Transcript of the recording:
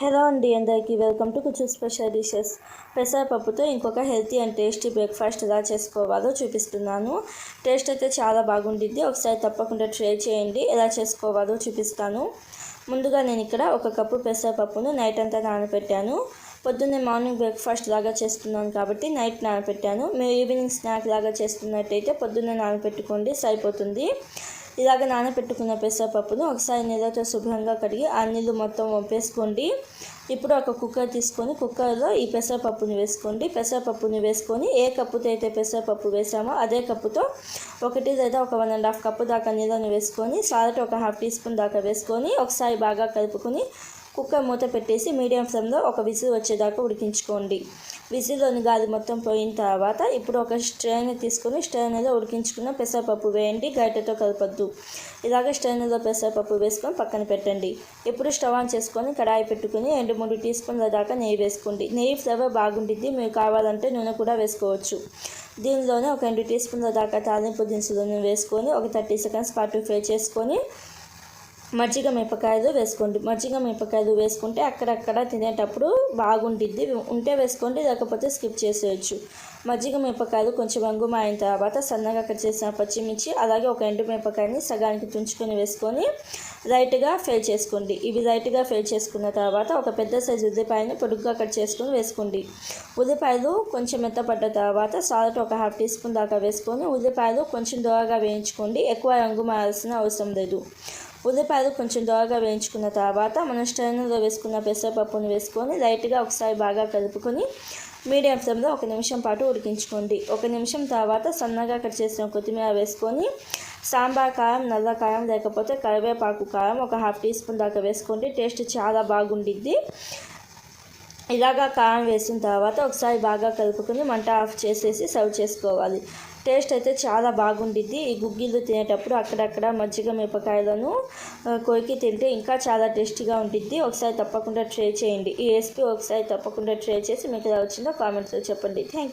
Hello అండి అందరికీ welcome to కుచు స్పెషల్ డిషెస్. పెసరపప్పుతో ఇంకొక హెల్తీ అండ్ టేస్టీ బ్రేక్ఫాస్ట్ ఎలా చేసుకోవాలో చూపిస్తున్నాను. టేస్ట్ అయితే చాలా బాగుండిద్ది ఒకసారి తప్పకుండా ట్రై చేయండి. ఎలా చేసుకోవాలో చూపిస్తాను. ముందుగా నేను ఇక్కడ ఒక కప్పు పెసరపప్పును నైట్ అంతా నానబెట్టాను పొద్దున్నే మార్నింగ్ బ్రేక్ఫాస్ట్ లాగా చేస్తున్నాను కాబట్టి నైట్ నానబెట్టాను మీరు ఈవినింగ్ స్నాక్ లాగా చేస్తున్నట్టయితే పొద్దున్నే నానబెట్టుకోండి సరిపోతుంది. ఇలాగ నానబెట్టుకున్న పెసరపప్పును ఒకసారి నీళ్ళతో శుభ్రంగా కడిగి ఆ నీళ్ళు మొత్తం వంపేసుకోండి ఇప్పుడు ఒక కుక్కర్ తీసుకొని కుక్కర్లో ఈ పెసరపప్పుని వేసుకోండి. పెసరపప్పుని వేసుకొని ఏ కప్పుతో అయితే పెసరపప్పు వేసామో అదే కప్పుతో ఒకటి లేదా ఒక వన్ అండ్ హాఫ్ కప్పు దాకా నీళ్ళని వేసుకొని సాల్ట్ ఒక హాఫ్ టీ స్పూన్ దాకా వేసుకొని ఒకసారి బాగా కలుపుకొని కుక్కర్ మూత పెట్టేసి మీడియం ఫ్లేమ్లో ఒక విజిల్ వచ్చేదాకా ఉడికించుకోండి. విజిల్లోని గాలి మొత్తం పోయిన తర్వాత ఇప్పుడు ఒక స్ట్రైన్ తీసుకొని స్ట్రైన్లో ఉడికించుకున్న పెసరపప్పు వేయండి గైటతో కలపద్దు. ఇలాగ స్ట్రైన్లో పెసరపప్పు వేసుకొని పక్కన పెట్టండి. ఇప్పుడు స్టవ్ ఆన్ చేసుకొని కడాయి పెట్టుకొని రెండు మూడు టీ స్పూన్ల దాకా నెయ్యి వేసుకోండి. నెయ్యి ఫ్లేవర్ బాగుంటుంది మీరు కావాలంటే నూనె కూడా వేసుకోవచ్చు. దీనిలోనే ఒక రెండు టీ స్పూన్ల దాకా తాలింపు దినుసులను వేసుకొని ఒక థర్టీ సెకండ్స్ పాటు ఫ్రై చేసుకొని మజ్జిగ మిరపకాయలు వేసుకోండి. మజ్జిగ మిరపకాయలు వేసుకుంటే అక్కడక్కడ తినేటప్పుడు బాగుంటుంది ఉంటే వేసుకోండి లేకపోతే స్కిప్ చేసేయచ్చు. మజ్జిగ మిరపకాయలు కొంచెం రంగు మారిన తర్వాత సన్నగా కట్ చేసిన పచ్చిమిర్చి అలాగే ఒక ఎండు మిరపకాయని సగానికి తుంచుకొని వేసుకొని లైట్గా ఫ్రై చేసుకోండి. ఇవి లైట్గా ఫ్రై చేసుకున్న తర్వాత ఒక పెద్ద సైజు ఉల్లిపాయని పొడుగ్గా కట్ చేసుకొని వేసుకోండి. ఉల్లిపాయలు కొంచెం మెత్తపడ్డ తర్వాత సాల్ట్ ఒక హాఫ్ టీ స్పూన్ దాకా వేసుకొని ఉల్లిపాయలు కొంచెం దోరగా వేయించుకోండి. ఎక్కువ రంగు మారాల్సిన అవసరం లేదు. ఉల్లిపాయలు కొంచెం దోరగా వేయించుకున్న తర్వాత మనం స్టైనర్లో వేసుకున్న పెసరపప్పును వేసుకొని లైట్గా ఒకసారి బాగా కలుపుకొని మీడియం ఫ్లేమ్లో ఒక నిమిషం పాటు ఉడికించుకోండి. ఒక నిమిషం తర్వాత సన్నగా కట్ చేసిన కొత్తిమీర వేసుకొని సాంబార్ కారం నల్ల కారం లేకపోతే కరివేపాకు కారం ఒక హాఫ్ టీ స్పూన్ దాకా వేసుకోండి. టేస్ట్ చాలా బాగుండిద్ది. ఇలాగా కారం వేసిన తర్వాత ఒకసారి బాగా కలుపుకొని మంట ఆఫ్ చేసేసి సర్వ్ చేసుకోవాలి. టేస్ట్ అయితే చాలా బాగుండిద్ది. ఈ గుగ్గిళ్ళు తినేటప్పుడు అక్కడక్కడ మజ్జిగ మిరపకాయలను కొరికి తింటే ఇంకా చాలా టేస్టీగా ఉంటుంది ఒకసారి తప్పకుండా ట్రై చేయండి. ఈ రెసిపీ ఒకసారి తప్పకుండా ట్రై చేసి మీకు ఎలా వచ్చిందో కామెంట్స్లో చెప్పండి. థ్యాంక్